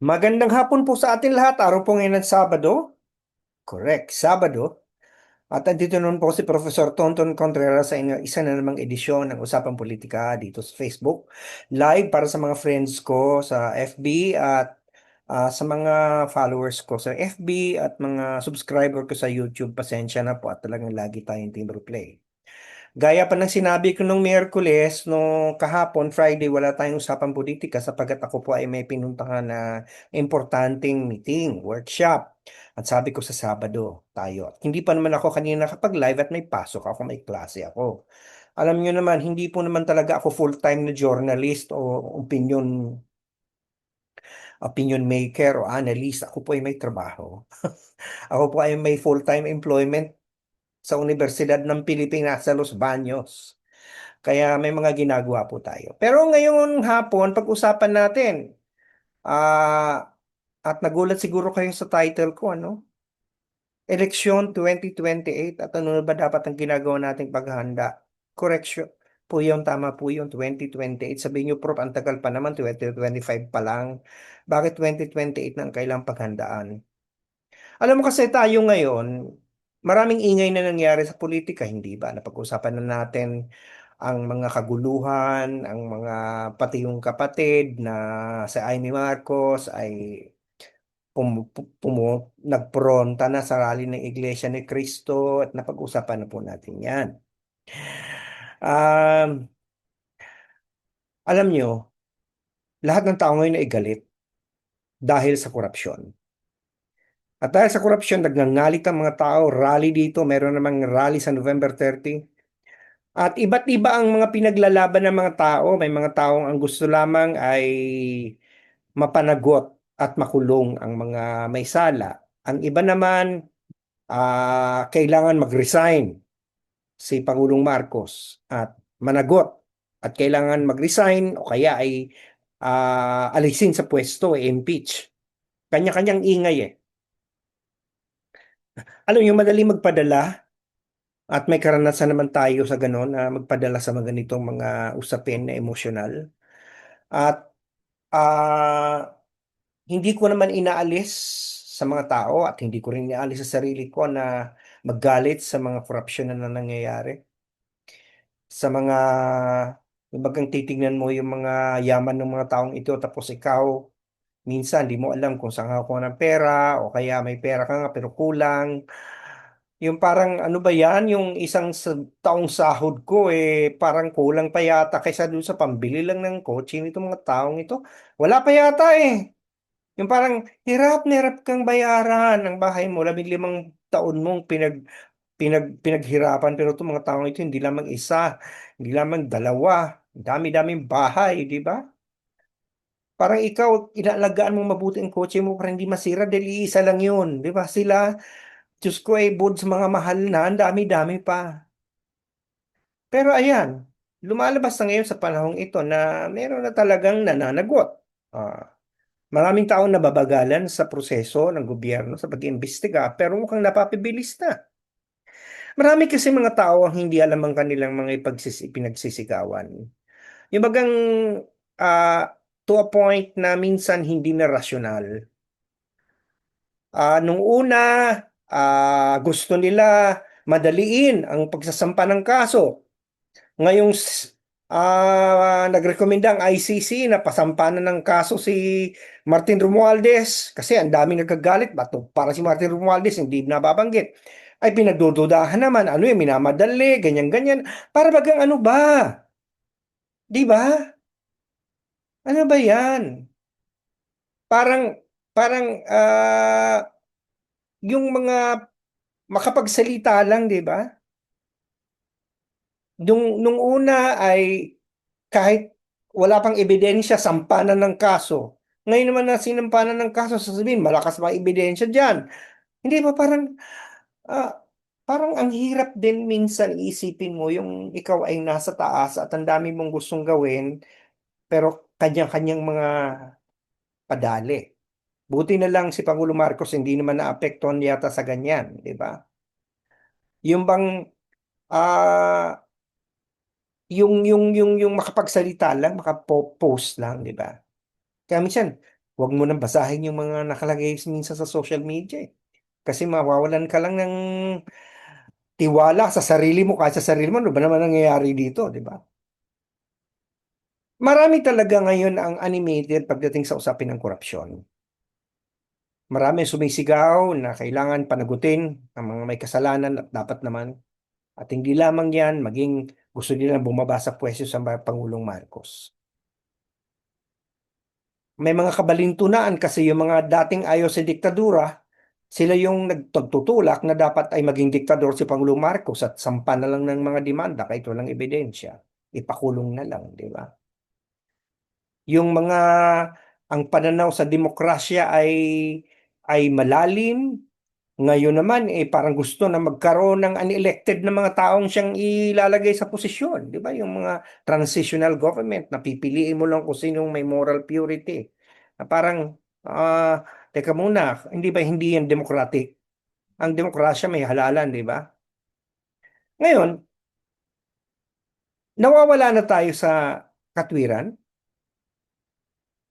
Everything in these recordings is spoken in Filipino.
Magandang hapon po sa atin lahat. Araw po ngayon ng Sabado. Correct, Sabado. At andito naman po si Professor Tonton Contreras sa inyo, isa na namang edisyon ng Usapang Politika dito sa Facebook. Live para sa mga friends ko sa FB at ah, sa mga followers ko sa FB at mga subscriber ko sa YouTube. Pasensya na po at talagang lagi tayong team replay. Gaya pa ng sinabi ko nung Miyerkules, no kahapon, Friday, wala tayong usapang politika sapagkat ako po ay may pinuntahan na importanteng meeting, workshop. At sabi ko sa Sabado, tayo. Hindi pa naman ako kanina nakapag-live at may pasok ako, may klase ako. Alam nyo naman, hindi po naman talaga ako full-time na journalist o opinion opinion maker o analyst. Ako po ay may trabaho. ako po ay may full-time employment sa Universidad ng Pilipinas sa Los Baños. Kaya may mga ginagawa po tayo. Pero ngayon hapon, pag-usapan natin, ah, at nagulat siguro kayo sa title ko, ano? Eleksyon 2028 at ano ba dapat ang ginagawa nating paghahanda? Correction po yun, tama po yun, 2028. Sabihin nyo, Prof, ang tagal pa naman, 2025 pa lang. Bakit 2028 na ang kailangang paghandaan? Alam mo kasi tayo ngayon, maraming ingay na nangyari sa politika, hindi ba? Napag-usapan na natin ang mga kaguluhan, ang mga pati yung kapatid na si Amy Marcos ay pum, pu- pumu, nagpronta na sa rally ng Iglesia ni Cristo at napag-usapan na po natin yan. Um, alam nyo, lahat ng tao ngayon ay galit dahil sa korupsyon. At dahil sa korupsyon, nagngangalit ang mga tao, rally dito, meron namang rally sa November 30. At iba't iba ang mga pinaglalaban ng mga tao. May mga taong ang gusto lamang ay mapanagot at makulong ang mga may sala. Ang iba naman, ah, kailangan mag-resign si Pangulong Marcos at managot at kailangan mag-resign o kaya ay ah, alisin sa pwesto, eh, impeach. Kanya-kanyang ingay eh. Alam niyo, madali magpadala at may karanasan naman tayo sa ganon na magpadala sa mga ganitong mga usapin na emosyonal. At ah, hindi ko naman inaalis sa mga tao at hindi ko rin inaalis sa sarili ko na maggalit sa mga korupsyon na nangyayari. Sa mga, bagang titignan mo yung mga yaman ng mga taong ito tapos ikaw, minsan di mo alam kung saan ka ng pera o kaya may pera ka nga pero kulang. Yung parang ano ba yan, yung isang sa, taong sahod ko eh parang kulang pa yata kaysa dun sa pambili lang ng kotse nitong mga taong ito. Wala pa yata eh. Yung parang hirap na kang bayaran ang bahay mo, labing limang taon mong pinag, pinag, pinaghirapan pero itong mga taong ito hindi lamang isa, hindi lamang dalawa, dami-daming bahay, di ba? Parang ikaw, inaalagaan mo mabuti ang kotse mo para hindi masira dahil iisa lang yun, di ba? Sila, Diyos ko ay bud sa mga mahal na, ang dami-dami pa. Pero ayan, lumalabas na ngayon sa panahong ito na meron na talagang nananagot. Ah, maraming taong nababagalan sa proseso ng gobyerno sa pag-iimbestiga pero mukhang napapibilis na. Marami kasi mga tao ang hindi alam ang kanilang mga ipagsis- pinagsisigawan. Yung bagang ah, to a point na minsan hindi na rasyonal. Ah, nung una, ah, gusto nila madaliin ang pagsasampa ng kaso. Ngayong ah, nagrekomenda ang ICC na pasampanan ng kaso si Martin Romualdez kasi ang daming nagkagalit. Ba't para si Martin Romualdez hindi nababanggit? Ay pinagdududahan naman, ano yung minamadali, ganyan-ganyan. Para bagang ano ba? Di ba? Ano ba yan? Parang, parang, ah, yung mga makapagsalita lang, di ba? Nung, nung una ay kahit wala pang ebidensya, sampanan ng kaso. Ngayon naman na sinampanan ng kaso, sasabihin, malakas pa ebidensya dyan. Hindi ba parang, ah, parang ang hirap din minsan isipin mo yung ikaw ay nasa taas at ang dami mong gustong gawin, pero kanya-kanyang mga padali. Buti na lang si Pangulo Marcos hindi naman naapektuhan yata sa ganyan, di ba? Yung bang ah yung yung yung yung makapagsalita lang, makapost lang, di ba? Kaya minsan huwag mo nang basahin yung mga nakalagay minsan sa social media eh. Kasi mawawalan ka lang ng tiwala sa sarili mo kahit sa sarili mo, ano ba naman nangyayari dito, di ba? Marami talaga ngayon ang animated pagdating sa usapin ng korupsyon. Marami sumisigaw na kailangan panagutin ang mga may kasalanan at dapat naman. At hindi lamang yan, maging gusto nilang bumaba sa pwesto sa Pangulong Marcos. May mga kabalintunaan kasi yung mga dating ayaw sa diktadura, sila yung nagtutulak na dapat ay maging diktador si Pangulong Marcos at sampa na lang ng mga demanda kahit walang ebidensya. Ipakulong na lang, di ba? Yung mga ang pananaw sa demokrasya ay ay malalim. Ngayon naman eh parang gusto na magkaroon ng unelected na mga taong siyang ilalagay sa posisyon, 'di ba? Yung mga transitional government na pipiliin mo lang kung sinong may moral purity. Na parang ah teka muna, hindi ba hindi yan democratic? Ang demokrasya may halalan, 'di ba? Ngayon, nawawala na tayo sa katwiran.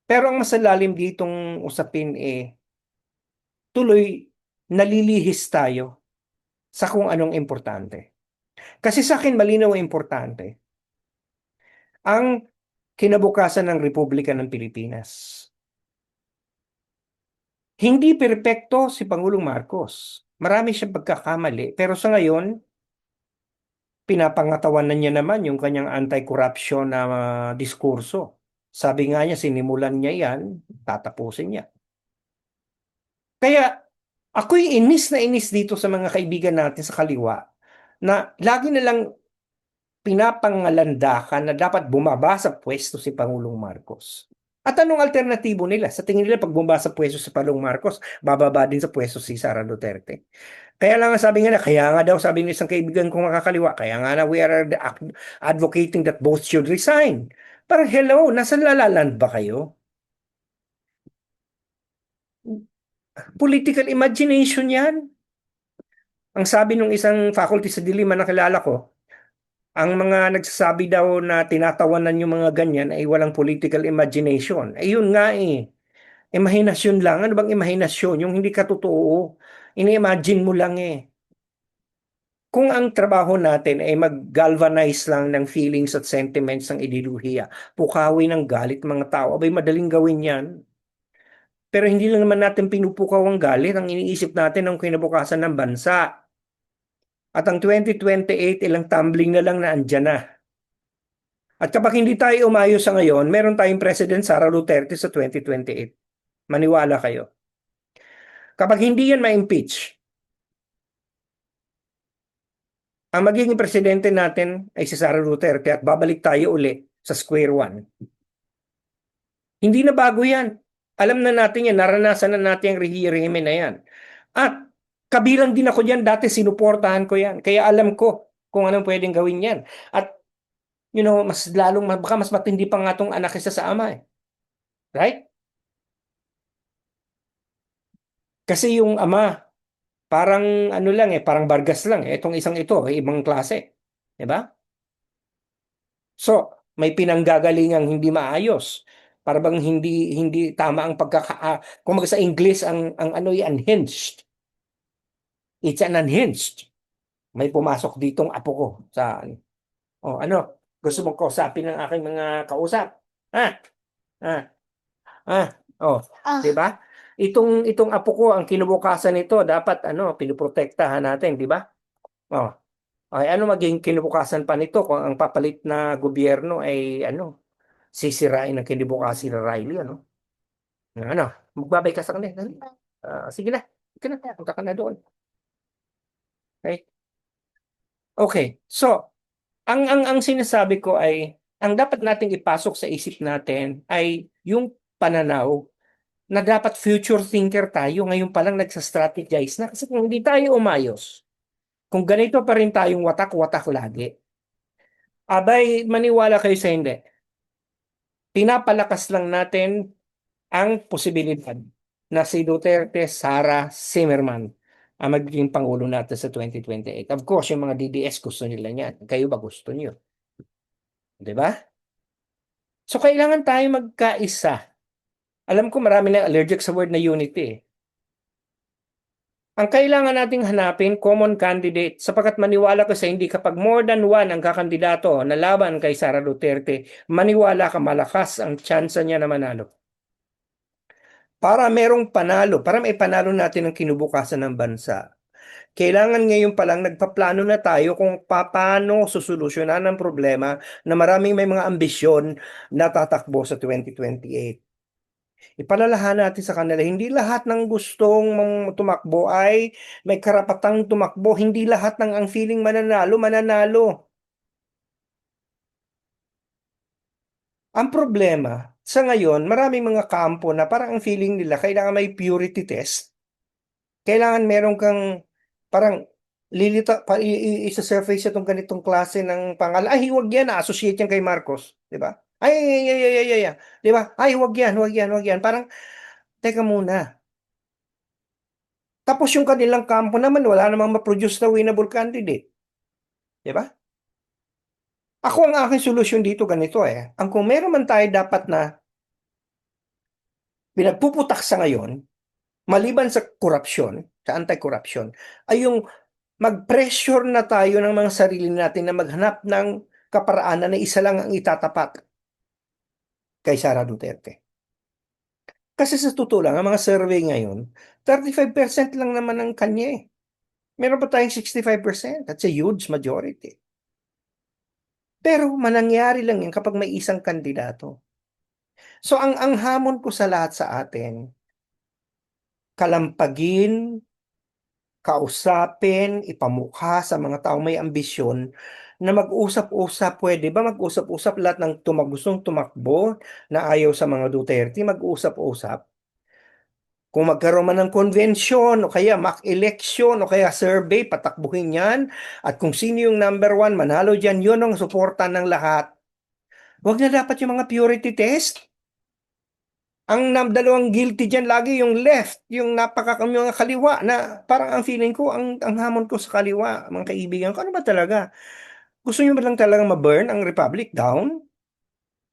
Pero ang masalalim ditong usapin eh tuloy nalilihis tayo sa kung anong importante. Kasi sa akin malinaw ang importante. Ang kinabukasan ng Republika ng Pilipinas. Hindi perpekto si Pangulong Marcos. Marami siyang pagkakamali. Pero sa ngayon, pinapangatawan na niya naman yung kanyang anti-corruption na uh, diskurso. Sabi nga niya, sinimulan niya yan, tatapusin niya. Kaya ako'y inis na inis dito sa mga kaibigan natin sa kaliwa na lagi na lang pinapangalandakan na dapat bumaba sa pwesto si Pangulong Marcos. At anong alternatibo nila? Sa tingin nila pag bumaba sa pwesto si Pangulong Marcos, bababa din sa pwesto si Sara Duterte. Kaya lang sabi nga na, kaya nga daw sabi ng isang kaibigan kong makakaliwa, kaya nga na we are advocating that both should resign. Parang hello, nasa lalaland ba kayo? Political imagination yan. Ang sabi ng isang faculty sa Dilima na kilala ko, ang mga nagsasabi daw na tinatawanan yung mga ganyan ay walang political imagination. Eh yun nga eh. Imahinasyon lang. Ano bang imahinasyon? Yung hindi ka totoo. Ini-imagine mo lang eh. Kung ang trabaho natin ay mag-galvanize lang ng feelings at sentiments ng ideolohiya, pukawi ng galit mga tao, abay madaling gawin yan. Pero hindi lang naman natin pinupukaw ang galit, ang iniisip natin ang kinabukasan ng bansa. At ang 2028, ilang tumbling na lang na andyan na. At kapag hindi tayo umayos sa ngayon, meron tayong President Sara Duterte sa 2028. Maniwala kayo. Kapag hindi yan ma-impeach, ang magiging presidente natin ay si Sara Duterte at babalik tayo uli sa square one. Hindi na bago yan. Alam na natin yan, naranasan na natin ang rehime na yan. At kabilang din ako dyan, dati sinuportahan ko yan. Kaya alam ko kung anong pwedeng gawin yan. At, you know, mas lalong, baka mas matindi pa nga itong anak isa sa ama eh. Right? Kasi yung ama, parang ano lang eh, parang bargas lang eh. Itong isang ito, eh, ibang klase. Di ba? So, may pinanggagalingang hindi maayos. Para bang hindi hindi tama ang pagkaka uh, kung sa English ang ang ano yan unhinged. It's an unhinged. May pumasok ditong apo ko sa Oh, ano? Gusto mong kausapin ng aking mga kausap? Ha? Ha? Ha? Oh, ah. 'di ba? Itong itong apo ko ang kinubukasan nito dapat ano pinoprotektahan natin di ba? Oh. Ay ano maging kinubukasan pa nito kung ang papalit na gobyerno ay ano sisirain ang kinabukasan ni Riley ano? Ano? Magbabay ka sa kanila uh, sige na. Sige na. Punta na doon. Okay. Okay. So ang ang ang sinasabi ko ay ang dapat nating ipasok sa isip natin ay yung pananaw na dapat future thinker tayo, ngayon pa lang nagsa-strategize na. Kasi kung hindi tayo umayos, kung ganito pa rin tayong watak-watak lagi, abay, maniwala kayo sa hindi. Pinapalakas lang natin ang posibilidad na si Duterte, Sara, Zimmerman ang magiging Pangulo natin sa 2028. Of course, yung mga DDS gusto nila yan. Kayo ba gusto niyo? Di ba? So, kailangan tayo magkaisa Alam ko marami na allergic sa word na unity eh. Ang kailangan nating hanapin, common candidate, sapagkat maniwala ka sa hindi kapag more than one ang kakandidato na laban kay Sara Duterte, maniwala ka malakas ang tsansa niya na manalo. Para merong panalo, para may panalo natin ang kinubukasan ng bansa. Kailangan ngayon pa lang nagpaplano na tayo kung paano susolusyonan ang problema na maraming may mga ambisyon na tatakbo sa 2028 ipalalahan natin sa kanila, hindi lahat ng gustong tumakbo ay may karapatang tumakbo. Hindi lahat ng ang feeling mananalo, mananalo. Ang problema, sa ngayon, maraming mga kampo na parang ang feeling nila, kailangan may purity test. Kailangan meron kang parang lilita, pa, isa-surface itong ganitong klase ng pangalan. Ay, huwag yan, associate yan kay Marcos. Di ba? Ay, ay, ay, ay, ay, ay. Di ba? Ay, huwag yan, huwag yan, huwag yan. Parang, teka muna. Tapos yung kanilang kampo naman, wala namang ma-produce na winnable candidate. Di ba? Ako ang aking solusyon dito ganito eh. Ang kung meron man tayo dapat na pinagpuputak sa ngayon, maliban sa korupsyon, sa anti-corruption, ay yung mag-pressure na tayo ng mga sarili natin na maghanap ng kaparaanan na isa lang ang itatapat kay Sara Duterte. Kasi sa totoo lang, ang mga survey ngayon, 35% lang naman ang kanya eh. Meron pa tayong 65%. That's a huge majority. Pero manangyari lang yan kapag may isang kandidato. So ang ang hamon ko sa lahat sa atin, kalampagin, kausapin, ipamukha sa mga taong may ambisyon na mag-usap-usap. Pwede ba mag-usap-usap lahat ng tumagustong tumakbo na ayaw sa mga Duterte, mag-usap-usap? Kung magkaroon man ng convention o kaya mock election o kaya survey, patakbuhin yan. At kung sino yung number one, manalo dyan, yun ang suporta ng lahat. Huwag na dapat yung mga purity test. Ang dalawang guilty dyan lagi yung left, yung napaka yung kaliwa na parang ang feeling ko, ang, ang hamon ko sa kaliwa, mga kaibigan ko, ano ba talaga? Gusto nyo ba lang talaga ma-burn ang Republic down?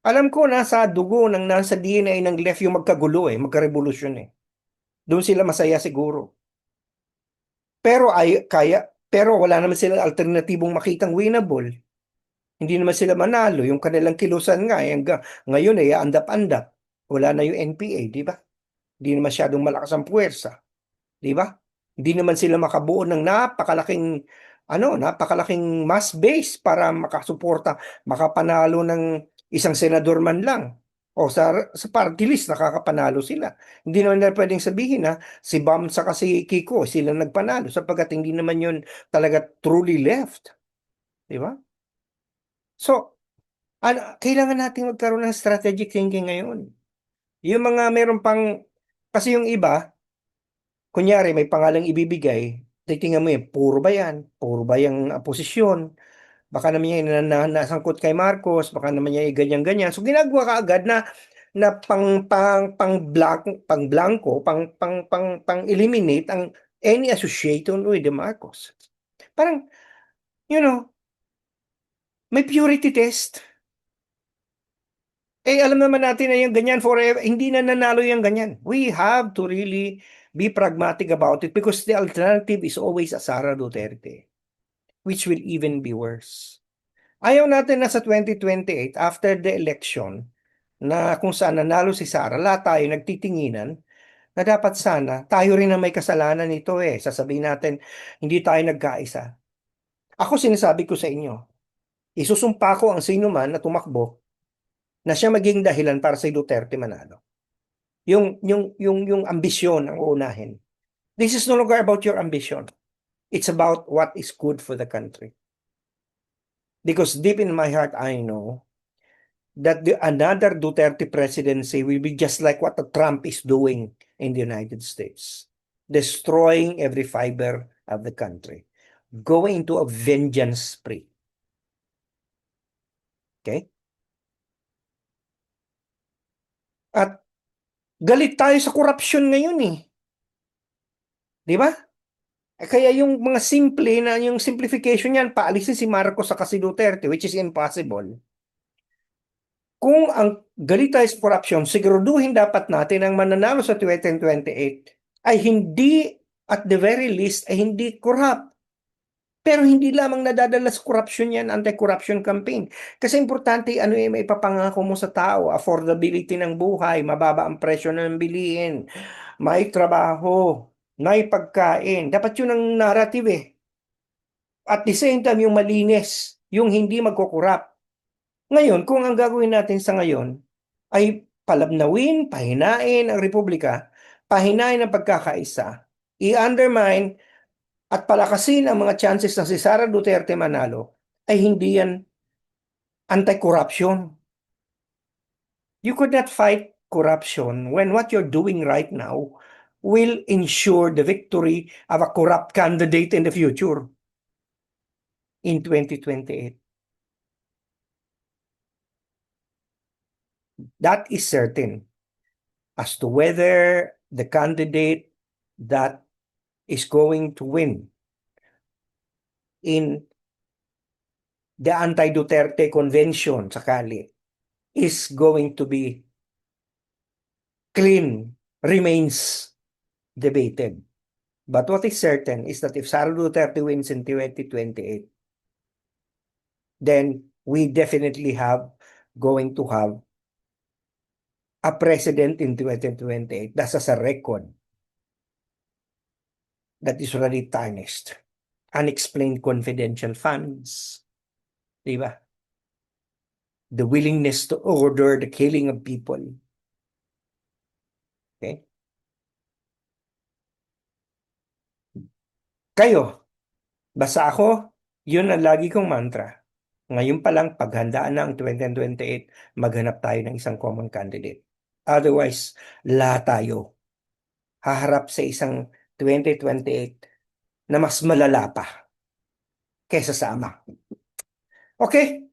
Alam ko nasa dugo ng nasa DNA ng left yung magkagulo eh, magka-revolusyon eh. Doon sila masaya siguro. Pero ay kaya pero wala naman silang alternatibong makitang winnable. Hindi naman sila manalo. Yung kanilang kilusan nga, eh, hanggang ngayon ay andap-andap. Wala na yung NPA, di ba? Hindi na masyadong malakas ang puwersa. Di ba? Hindi naman sila makabuo ng napakalaking ano, napakalaking mass base para makasuporta, makapanalo ng isang senador man lang. O sa, sa party list, nakakapanalo sila. Hindi naman na pwedeng sabihin na si Bam sa si Kiko, sila nagpanalo sapagkat hindi naman yun talaga truly left. Di ba? So, ano, kailangan natin magkaroon ng strategic thinking ngayon. Yung mga meron pang, kasi yung iba, kunyari may pangalang ibibigay, titingnan mo yun, puro ba yan? Puro ba yung posisyon? Baka naman yan na, na, nasangkot kay Marcos, baka naman yan ganyan-ganyan. So ginagawa ka agad na na pang pang pang blank pang blanco pang pang pang pang eliminate ang any association with the Marcos. Parang you know, may purity test. Eh, alam naman natin na yung ganyan forever, hindi na nanalo yung ganyan. We have to really be pragmatic about it because the alternative is always a Sara Duterte, which will even be worse. Ayaw natin na sa 2028, after the election, na kung saan nanalo si Sara, lahat tayo nagtitinginan, na dapat sana, tayo rin na may kasalanan nito eh. Sasabihin natin, hindi tayo nagkaisa. Ako sinasabi ko sa inyo, isusumpa ko ang sino man na tumakbo na siya maging dahilan para si Duterte manalo. Yung yung yung yung ambisyon ang uunahin. This is no longer about your ambition. It's about what is good for the country. Because deep in my heart I know that the, another Duterte presidency will be just like what the Trump is doing in the United States. Destroying every fiber of the country. Going into a vengeance spree. Okay? At galit tayo sa korupsyon ngayon eh. 'Di ba? Eh, kaya yung mga simple na yung simplification niyan, paalisin si Marcos sa si Duterte, which is impossible. kung ang galit tayo sa corruption, siguraduhin dapat natin ang mananalo sa 2028 ay hindi, at the very least, ay hindi corrupt. Pero hindi lamang nadadala sa corruption yan, anti-corruption campaign. Kasi importante, ano yung maipapangako mo sa tao, affordability ng buhay, mababa ang presyo ng bilihin, may trabaho, may pagkain. Dapat yun ang narrative eh. At the same time, yung malinis, yung hindi magkukurap. Ngayon, kung ang gagawin natin sa ngayon ay palabnawin, pahinain ang Republika, pahinain ang pagkakaisa, i-undermine at palakasin ang mga chances na si Sara Duterte manalo, ay hindi yan anti-corruption. You could not fight corruption when what you're doing right now will ensure the victory of a corrupt candidate in the future in 2028. That is certain as to whether the candidate that is going to win in the anti-Duterte convention sakali is going to be clean remains debated. But what is certain is that if Sara Duterte wins in 2028, then we definitely have going to have a president in 2028. That's as a record that is already tarnished. Unexplained confidential funds. Di ba? The willingness to order the killing of people. Okay? Kayo, basta ako, yun ang lagi kong mantra. Ngayon pa lang, paghandaan na ang 2028, maghanap tayo ng isang common candidate. Otherwise, lahat tayo haharap sa isang 2028 na mas malala pa kaysa sa ama. Okay?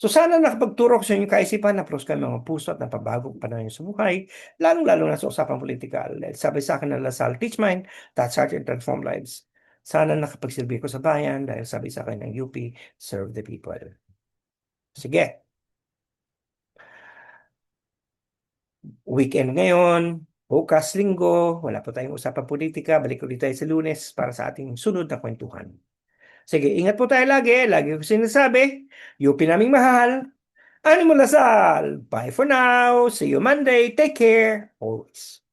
So sana nakapagturo ko sa inyong kaisipan na pros kayo mga puso at napabagong panahon sa buhay, lalong-lalo na sa usapang politikal. Sabi sa akin ng Lasal, teach mind, that's heart and transform lives. Sana nakapagsilbi ko sa bayan dahil sabi sa akin ng UP, serve the people. Sige. Weekend ngayon, bukas linggo, wala pa tayong usapang politika, balik ulit tayo sa lunes para sa ating sunod na kwentuhan. Sige, ingat po tayo lagi. Lagi ko sinasabi, UP naming mahal. Animo Lasal. Bye for now. See you Monday. Take care. Always.